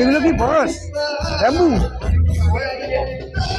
এগুলো কি বাঁশ ব্যাম্বু?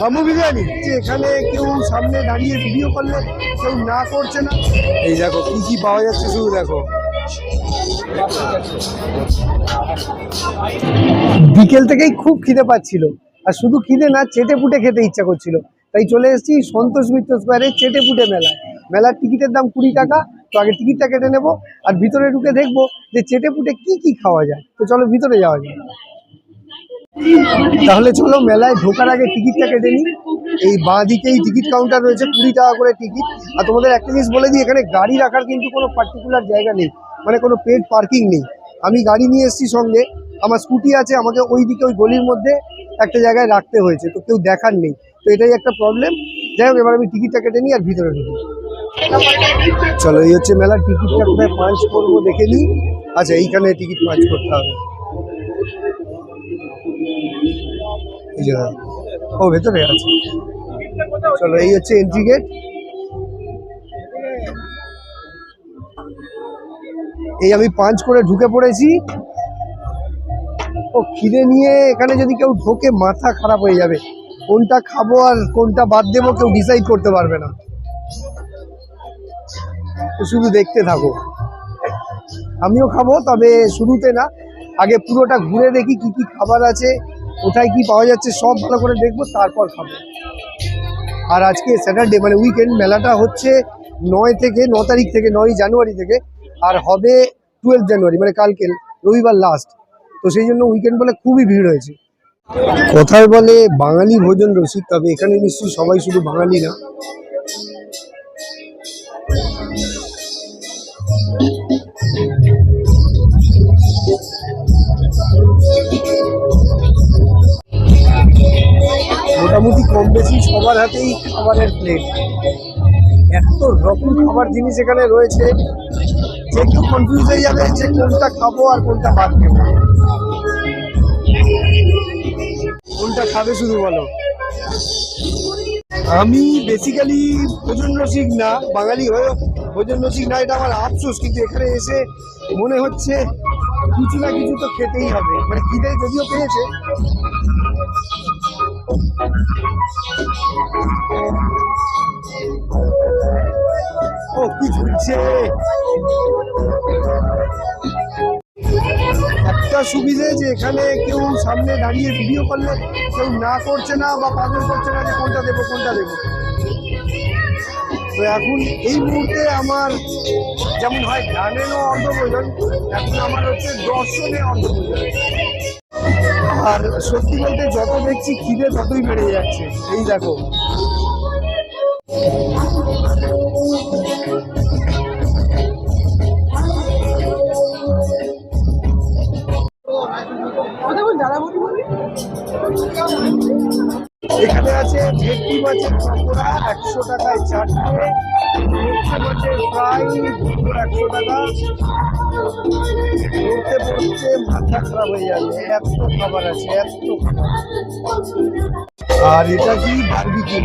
বাম্বু বিরিয়ানি? যে এখানে কেউ সামনে দাঁড়িয়ে ভিডিও করলে কেউ না করছে না। এই দেখো, কি কি পাওয়া যাচ্ছে শুধু দেখো। বিকেল থেকেই খুব খিদে পাচ্ছিল। আর শুধু খিদে না চেটে পুটে খেতে ইচ্ছা করছিল। তাই চলে এসেছি সন্তোষ মিত্র স্কোয়ারে চেটে পুটে মেলায়। মেলার টিকিটের দাম কুড়ি টাকা তো আগে টিকিটটা কেটে নেব আর ভিতরে ঢুকে দেখব যে চেটে পুটে কি কি খাওয়া যায়। তো চলো ভিতরে যাওয়া যায় তাহলে চলো মেলায় ঢোকার আগে টিকিটটা কেটে নিই। এই বাঁ দিকেই টিকিট কাউন্টার রয়েছে, কুড়ি টাকা করে টিকিট। আর তোমাদের একটা জিনিস বলে দিই, এখানে গাড়ি রাখার কিন্তু কোনো পার্টিকুলার জায়গা নেই মানে কোনো পেড পার্কিং নেই। আমি গাড়ি নিয়ে এসেছি সঙ্গে, আমার স্কুটি আছে, আমাকে ওই দিকে ওই গলির মধ্যে একটা জায়গায় রাখতে হয়েছে, তো কেউ দেখার নেই। তো এটাই একটা প্রবলেম যাই হোক, এবার আমি টিকিটটা কেটে নিই আর ভিতরে ঢুকি। চলো, এই হচ্ছে মেলার টিকিটটা কোথায় পাঞ্চ করব দেখে নিই। আচ্ছা এইখানে টিকিট পাঞ্চ করতে হবে। ও, ভেতরে আছে। চলো, এই হচ্ছে এন্ট্রি গেট এই আমি পাঞ্চ করে ঢুকে পড়েছি। ও খিদে নিয়ে এখানে যদি কেউ ঢোকে, মাথা খারাপ হয়ে যাবে। কোনটা খাব আর কোনটা বাদ দেবো কেউ ডিসাইড করতে পারবে না। শুধু দেখতে থাকো। আমিও খাব, তবে শুরুতে না, আগে পুরোটা ঘুরে দেখি কি কি খাবার আছে, কোথায় কি পাওয়া যাচ্ছে, সব ভালো করে দেখব, তারপর খাব। আর আজকে স্যাটারডে মানে উইকেন্ড মেলাটা হচ্ছে নয় থেকে ন তারিখ থেকে, নয় জানুয়ারি থেকে, আর হবে টুয়েলভ জানুয়ারি মানে কালকে, রবিবার লাস্ট তো সেই জন্য উইকেন্ড বলে খুবই ভিড় হয়েছে। কথায় বলে বাঙালি ভোজন রসিক, তবে এখানে নিশ্চয়ই সবাই শুধু বাঙালি না। মোটামুটি কম বেশি সবার হাতেই খাবারের প্লেট এত রকম খাবার জিনিস এখানে রয়েছে, যে কেউ কনফিউজ হয়ে যাবে যে কোনটা খাব আর কোনটা বাদ দেবো। কোনটা খাবে শুধু বলো? আমি বেসিক্যালি ভোজন রসিক না, বাঙালি হয়েও ভোজন রসিক না, এটা আমার আফসোস, কিন্তু এখানে এসে মনে হচ্ছে কিছু না কিছু তো খেতেই হবে। মানে খিদে যদিও পেয়েছে। ও, কি ঝুলছে? একটা সুবিধে যে এখানে কেউ সামনে দাঁড়িয়ে ভিডিও করলে কেউ না করছে না বা পাগল করছে না যে কোনটা দেবো কোনটা দেবো। তো এখন এই মুহূর্তে আমার যেমন হয় গানেরও অর্ধভোজন এখন আমার হচ্ছে দর্শনে অর্ধভোজন আর সত্যি বলতে যত দেখছি খিদে ততই বেড়ে যাচ্ছে। এই দেখো। একশো টাকায় চারটে দুটো একশো টাকা। হয়ে যাবে, এত খাবার আছে, এত আর এটা কি বারবিকিউ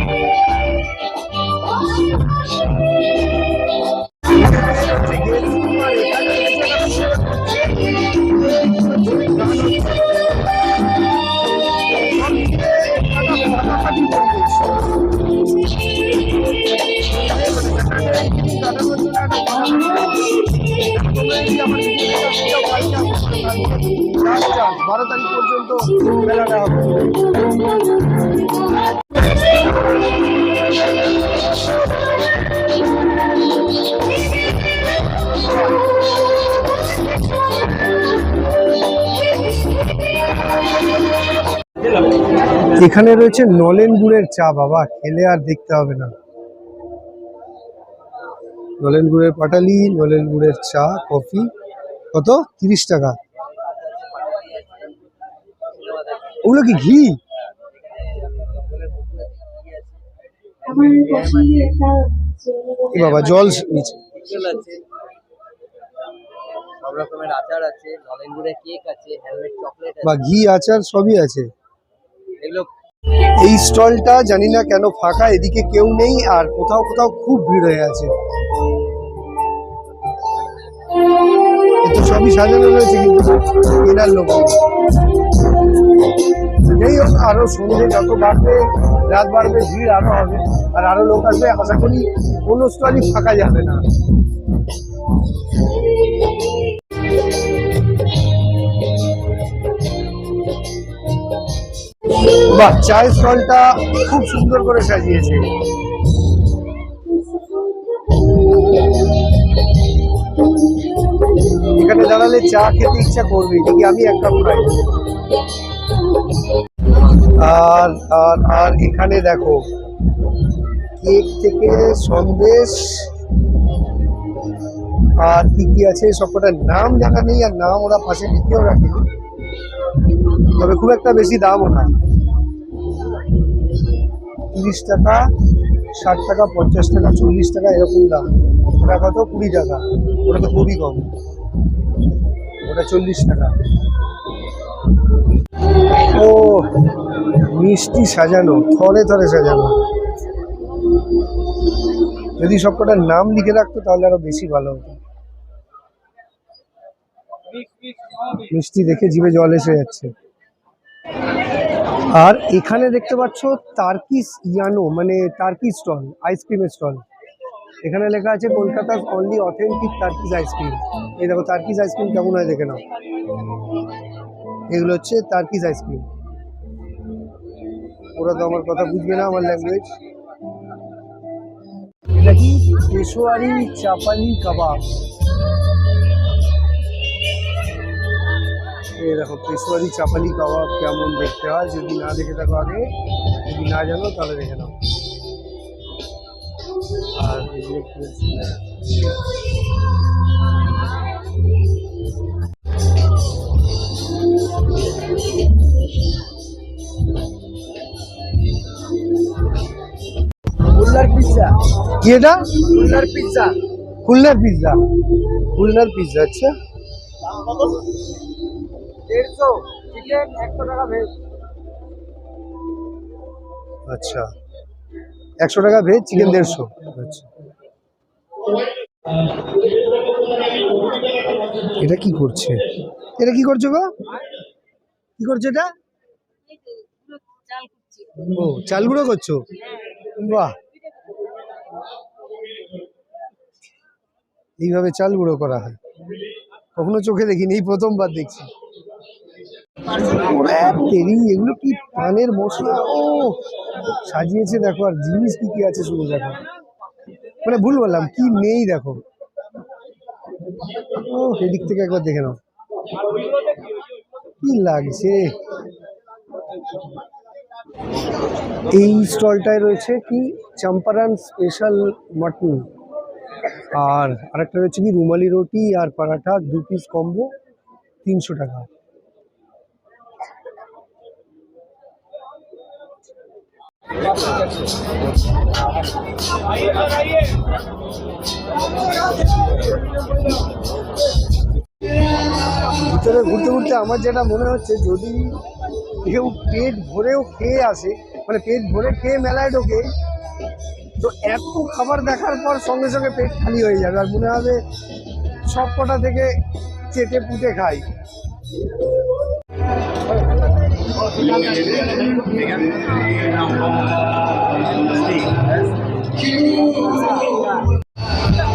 বারো তারিখ পর্যন্ত মেলাটা এখানে রয়েছে নলেন গুড়ের চা, বাবা। খেলে আর দেখতে হবে না। নলেন গুড়ের পাটালি নলেন গুড়ের চা কফি। কত? তিরিশ টাকা। ওগুলো কি ঘি? বাবা জল নিচে। সব রকমের আচার আছে নলেন গুড়ের কেক আছে হ্যান্ডমেড চকলেট বা ঘি আচার সবই আছে। এগুলো এই স্টলটা জানি না কেন ফাঁকা, এদিকে কেউ নেই আর কোথাও কোথাও খুব ভিড় হয়ে আছে সবই সাজানো রয়েছে কিন্তু কেনার লোক নেই। হোক, আরও সন্ধ্যে যত বাড়বে, রাত বাড়বে, ভিড় আরও হবে, আর আরও লোক আসবে, আশা করি কোনো স্টলই ফাঁকা যাবে না বাহ, চায়ের স্টলটা খুব সুন্দর করে সাজিয়েছে। এখানে দাঁড়ালে চা খেতে ইচ্ছা করবে দেখি আমি এক কাপ খাই। আর আর আর এখানে দেখো, কেক থেকে সন্দেশ, আর কি কি আছে সবকটার নাম জানা নেই, আর নাম ওরা পাশে লিখেও রাখেনি। তবে খুব একটা বেশি দামও না তিরিশ টাকা, ষাট টাকা, পঞ্চাশ টাকা, চল্লিশ টাকা এরকম দাম। ওটা কত? কুড়ি টাকা। ওটা তো খুবই কম। ওটা চল্লিশ টাকা। ও, মিষ্টি সাজানো, থরে থরে সাজানো। যদি সবকটার নাম লিখে রাখতো, তাহলে আরও বেশি ভালো হতো। মিষ্টি দেখে জিভে জল এসে যাচ্ছে। আর এখানে দেখতে পাচ্ছ তার্কিস ইয়ানো মানে টার্কি স্টল আইসক্রিমের স্টল এখানে লেখা আছে কলকাতার অনলি অথেন্টিক টার্কিস আইসক্রিম এই দেখো টার্কিস আইসক্রিম কেমন হয় দেখে নাও। এগুলো হচ্ছে টার্কিস আইসক্রিম ওরা তো আমার কথা বুঝবে না আমার ল্যাঙ্গুয়েজ এটা কি পেশোয়ারি চাপানি কাবাব এই দেখো পেশোয়ারি চাপালি কাবাব কেমন দেখতে হয় যদি না দেখে থাকো আগে যদি না জানো তাহলে দেখে নাও। আর পিৎজা কি এটা? খুলনার পিৎজা খুলনার পিৎজা খুলনার পিৎজা আচ্ছা। দেড়শো চিকেন একশো টাকা ভেজ আচ্ছা। একশো টাকা ভেজ চিকেন দেড়শো। আচ্ছা। এটা কি করছে? এটা কি করছ গো? কি করছ এটা? ও, চাল গুঁড়ো করছ? বাহ। এইভাবে চাল গুঁড়ো করা হয়। কখনো চোখে দেখিনি, এই প্রথমবার দেখছি। তেরি এগুলো কি পানের মশলা? ও, সাজিয়েছে দেখো, আর জিনিস কি কি আছে শুধু দেখো। মানে ভুল বললাম, কি নেই দেখো। ও, এদিক থেকে একবার দেখে নাও। কি লাগছে? এই স্টলটায় রয়েছে কি? Champaran special mutton. আর আরেকটা রয়েছে কি? রুমালি রুটি আর পরাঠা, দু পিস কম্বো তিনশো টাকা। ঘুরতে ঘুরতে আমার যেটা মনে হচ্ছে, যদি কেউ পেট ভরেও খেয়ে আসে মানে পেট ভরে খেয়ে মেলায় ঢোকে, তো এত খাবার দেখার পর সঙ্গে সঙ্গে পেট খালি হয়ে যাবে। আর মনে হবে সব কটা থেকে চেটে পুটে খাই।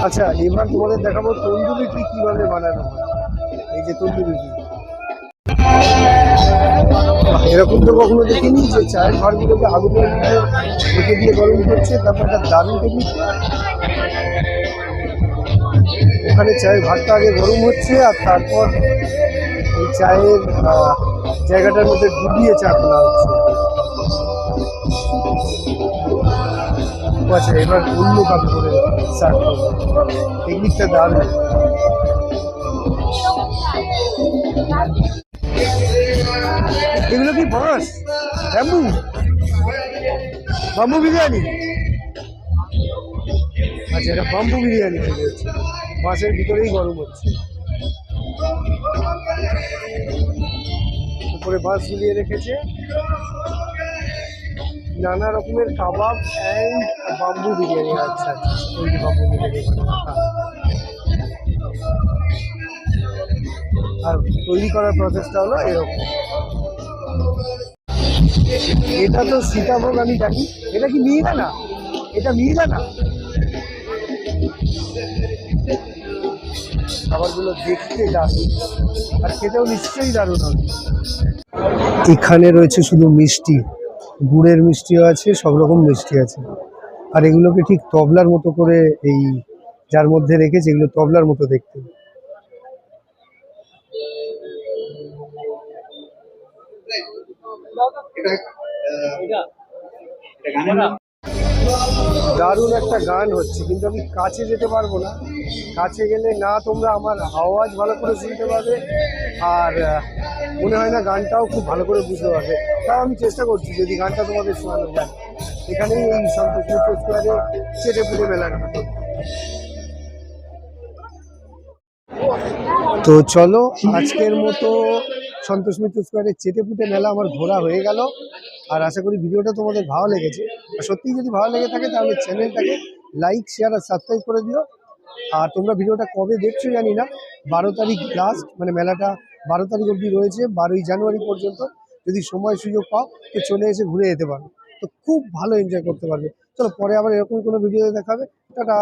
আচ্ছা এবার তোমাদের দেখাবো তন্দুরি টি কীভাবে বানানো এই যে তন্দুরিটি। এরকম তো কখনো দেখিনি যে চায়ের ঘরগুলোকে আগুনের রেখে দিয়ে গরম করছে, তারপর একটা দারুণ টেকনিক ওখানে চায়ের ভাতটা আগে গরম হচ্ছে আর তারপর এই চায়ের জায়গাটার মধ্যে ডুবিয়ে চা তোলা হচ্ছে। আচ্ছা এবার অন্য কাপে করে করব টেকনিকটা এগুলো কি বাঁশ? ব্যাম্বু? বাম্বু বিরিয়ানি? আচ্ছা এটা বাম্বু বিরিয়ানি তৈরি হচ্ছে বাঁশের ভিতরেই গরম হচ্ছে। উপরে বাস ঝুলিয়ে রেখেছে। নানা রকমের কাবাব অ্যান্ড বাম্বু বিরিয়ানি আচ্ছা বাম্বু বিরিয়ানি। আর তৈরি করার প্রসেসটা হলো এরকম। এটা তো সীতাভোগ, আমি জানি। এটা কি মিহিদানা? এটা মিহিদানা? খাবারগুলো দেখতে দারুণ। আর খেতেও নিশ্চয়ই দারুণ হবে। এখানে রয়েছে শুধু মিষ্টি, গুড়ের মিষ্টিও আছে, সব রকম মিষ্টি আছে। আর এগুলোকে ঠিক তবলার মতো করে এই যার মধ্যে রেখেছে, এগুলো তবলার মতো দেখতে। দারুণ একটা গান হচ্ছে, কিন্তু আমি কাছে যেতে পারব না। কাছে গেলে না তোমরা আমার আওয়াজ ভালো করে শুনতে পাবে, আর মনে হয় না গানটাও খুব ভালো করে বুঝতে পারবে। তাও আমি চেষ্টা করছি, যদি গানটা তোমাদের শোনানো যায় এখানেই এই সন্তোষ স্কোয়ারে চেটে পুটে মেলাটা। তো চলো, আজকের মতো সন্তোষ মিত্র স্কোয়ারের চেটেপুটে মেলা আমার ঘোরা হয়ে গেল, আর আশা করি ভিডিওটা তোমাদের ভালো লেগেছে। সত্যিই যদি ভালো লেগে থাকে তাহলে চ্যানেলটাকে লাইক শেয়ার আর সাবস্ক্রাইব করে দিও। আর তোমরা ভিডিওটা কবে দেখছ জানি না। বারো তারিখ লাস্ট মানে মেলাটা বারো তারিখ অবধি রয়েছে, বারোই জানুয়ারি পর্যন্ত। যদি সময় সুযোগ পাও, তো চলে এসে ঘুরে যেতে পারো। তো খুব ভালো এনজয় করতে পারবে। চলো পরে আবার এরকম কোনো ভিডিও দেখাবে টাটা!